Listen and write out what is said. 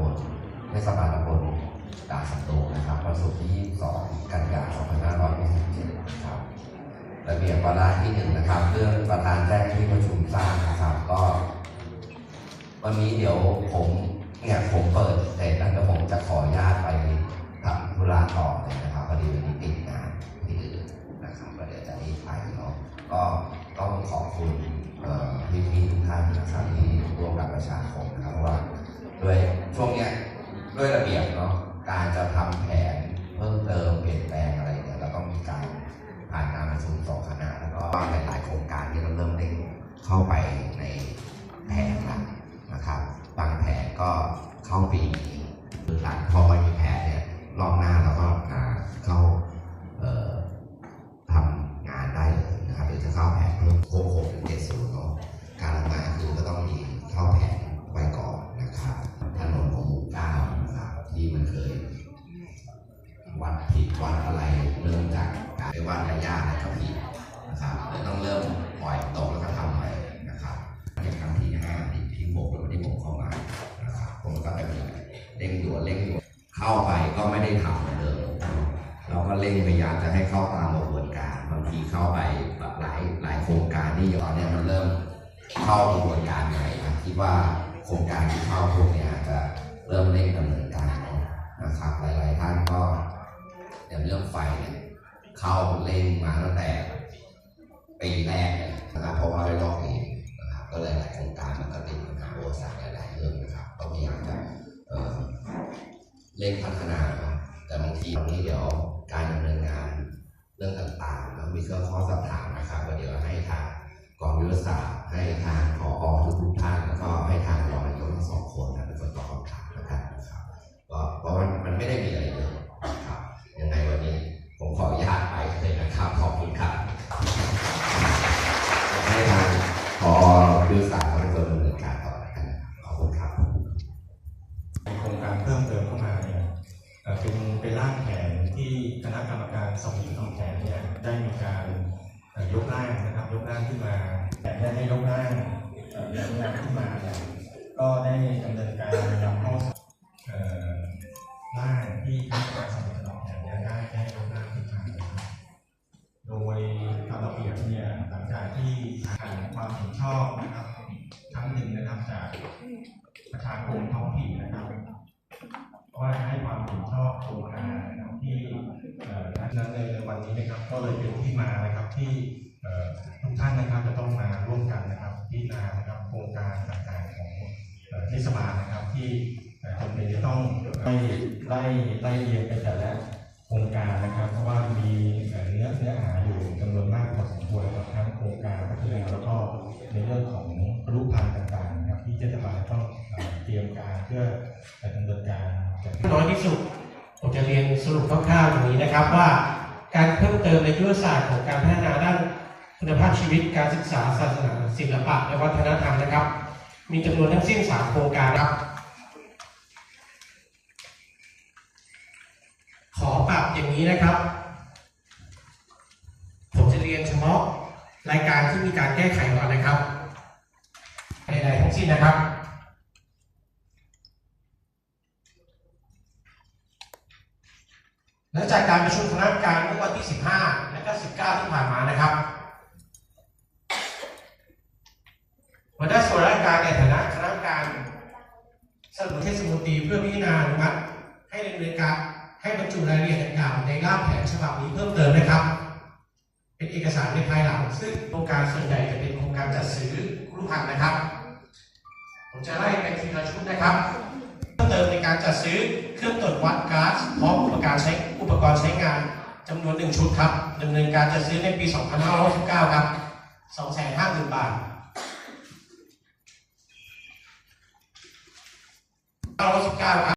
บลเทศบาลตำบลดาสันโดษนะครับวันศุกร์ที่22กันยายน2527นะครับระเบียบวาระที่หนึ่งนะครับ เรื่องประธานแจ้งที่ประชุมทราบนะครับก็ วันนี้เดี๋ยวผมเนี่ยผมเปิดเสร็จแล้วผมจะขออนุญาตไปทำธุระต่อเลยนะครับพอดีวันนี้ติดงานที่อื่นนะครับก็เดี๋ยวจะรีบไปเนาะก็ต้องขอบคุณพี่ๆทุกท่านนะครับที่ร่วมกับประชาคมนะครับเพราะว่าด้วย ด้วยระเบียบเนาะการจะทำแผนเพิ่มเติมเปลี่ยนแปลงอะไรเนี่ยเราต้องมีการผ่านการประชุมสองคณะแล้วก็หลายๆโครงการที่เราเริ่มเร่งเข้าไป นะครับเลยต้องเริ่มปล่อยตกแล้วก็ทำใหม่นะครับในครั้งที่ห้าที่ที่หกแล้วที่ผมเข้ามานะครับผมก็จะมีเร่งด่วนเร่งด่วนเข้าไปก็ไม่ได้ทำเหมือนเดิมเราก็เร่งพยายามจะให้เข้าตามกระบวนการบางทีเข้าไปแบบหลายหลายโครงการที่ตอนเนี้ยมันเริ่มเข้ากระบวนการใหม่นะคิดว่าโครงการที่เข้าพวกเนี้ยจะเริ่มเร่งดำเนินการนะนะครับหลายๆท่านก็อย่างเรื่องไฟเนี่ย เข้าเล่นมาตั้งแต่ปีแรกนะครับเพราะว่าได้ลอกเองนะครับก็เลยหลายโครงการมันก็ติดปัญหาอุปสรรคหลายๆเรื่องนะครับก็พยายามจะเอ่อเร่งพัฒนาแต่บางทีตรงนี้เดี๋ยวการดำเนินงานเรื่องต่างๆแล้วมีเครื่องข้อสอบถามนะครับก็เดี๋ยวให้ทางกองยุทธศาสตร์ให้ทางผอทุกๆท่านแล้วก็ให้ทาง โครงการเพิ่มเติมเข้ามาเนี่ยเป็นเป็นร่างแผนที่คณะกรรมการสอบสวนทำแผนเนี่ยได้มีการยกร่างนะครับยกร่างขึ้นมา แต่ได้ให้ยกร่างยกร่างขึ้นมาเนี่ยก็ได้ดำเนินการนำเข้าเอ่อร่างที่คณะกรรมการสอบสวนทำแผนเนี่ยได้ได้ยกร่างขึ้นมาโดยตามระเบียบเนี่ยหลังจากที่ผ่านความเห็นชอบนะครับ นั้นในวันนี้นะครับ ก็เลยเป็นที่มานะครับที่ทุกท่านนะครับจะต้องมาร่วมกันนะครับพิจารณานะครับโครงการต่างๆของเอ่อเทศบาลนะครับ ที่จำเป็นจะต้องไล่ไล่ไล่เรียงไปแต่ละโครงการนะครับ เพราะว่ามีเนื้อเนื้อหาอยู่จำนวนมากพอสมควรกับทั้งโครงการพัฒนาแล้วก็ในเรื่องของรูปพันธ์ต่างๆนะครับที่เทศบาลต้องเตรียมการเพื่อดำเนินการน้อยที่สุด ผมจะเรียนสรุปคร่าวๆอย่างนี้นะครับว่า การเพิ่มเติมในยุทธศาสตร์ของการพัฒนาด้านคุณภาพชีวิตการศึกษาศาสนาศิลปะและวัฒนธรรมนะครับ มีจำนวนทั้งสิ้น 3 โครงการครับ ขอปรับอย่างนี้นะครับ ผมจะเรียนเฉพาะรายการที่มีการแก้ไขก่อนนะครับใดๆทั้งสิ้นนะครับ และจากการประชุมคณะกรรมการเมื่อวันที่ 15 และก็ 19 ที่ผ่านมานะครับหัวหน้าส่วนราชการในฐานะคณะกรรมการสนับสนุนเทศมนตรีเพื่อพิจารณามัติให้ดำเนินการให้บรรจุรายละเอียดดังกล่าวในร่างแผนฉบับนี้เพิ่มเติมนะครับ เป็นเอกสารในภายหลัง ซึ่งโครงการส่วนใหญ่จะเป็นโครงการจัดซื้อรูปพันธ์นะครับ ผมจะไล่ไปทีละชุดนะครับ การจัดซื้อเครื่องตรวจวัดก๊าซพร้อมอุปกรณ์ใช้อุปกรณ์ใช้งานจำนวนหนึ่งชุดครับดำเนินการจัดซื้อในปี 2569 ครับ 250,000 บาท919ครับ